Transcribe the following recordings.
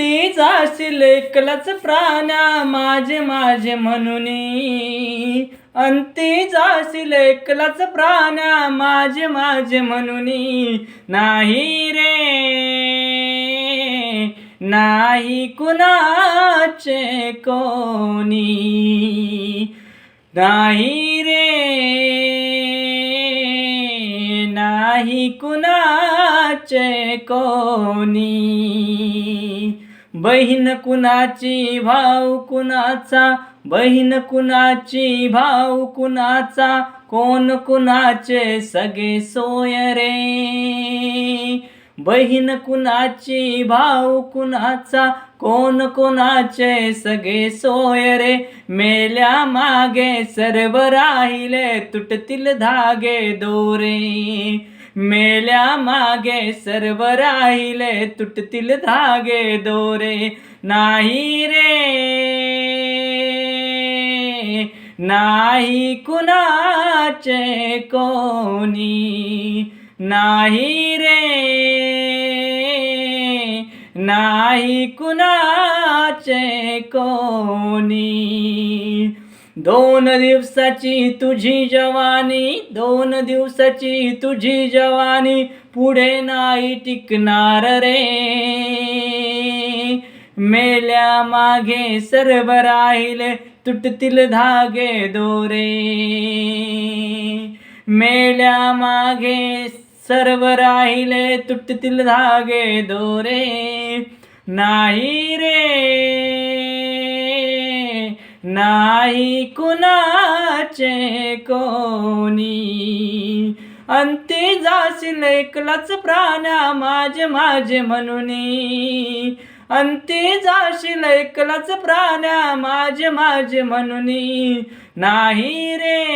तीच जाशील एकलाच प्राण्या माझे माझे म्हणून. अंती जाशील एकलाच प्राण्या माझे माझे म्हणून. नाही रे नाही कुणाचे कोणी. नाही रे नाही कुणाचे कोणी. बहीण कुणाची भाऊ कुणाचा? बहीण कुणाची भाऊ कुणाचा? कोण कुणाचे सगळे सोय रे? बहीण कुणाची भाऊ कुणाचा? कोण कोणाचे सगळे सोय रे? मेल्या मागे सर्व राहिले तुटतील धागे दोरे. मेल्या मागे सर्व राहिले तुटतील धागे दोरे. नाही रे नाही कुणाचे कोणी. नाही रे नाही कुणाचे कोणी. दोन दिवसाची तुझी जवानी दोन दिवसाची तुझी जवानी पुढे नाही टिकणार रे. मेल्या मागे सर्व राहिले तुटतील धागे दोरे. मेल्या मागे सर्व राहिले तुटतील धागे दोरे. नाही रे. नाही कुणाचे कोणी. अंती जाशील एकलाच प्राणा माझे माझे म्हणून. अंती जाशील एकलाच प्राण्या माझे माझे म्हणून. नाही रे.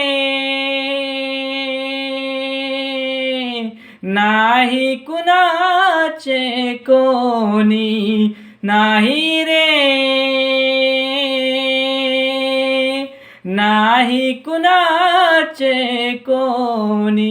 नाही कुणाचे कोणी. नाही रे. नाही कुणाचे कोणी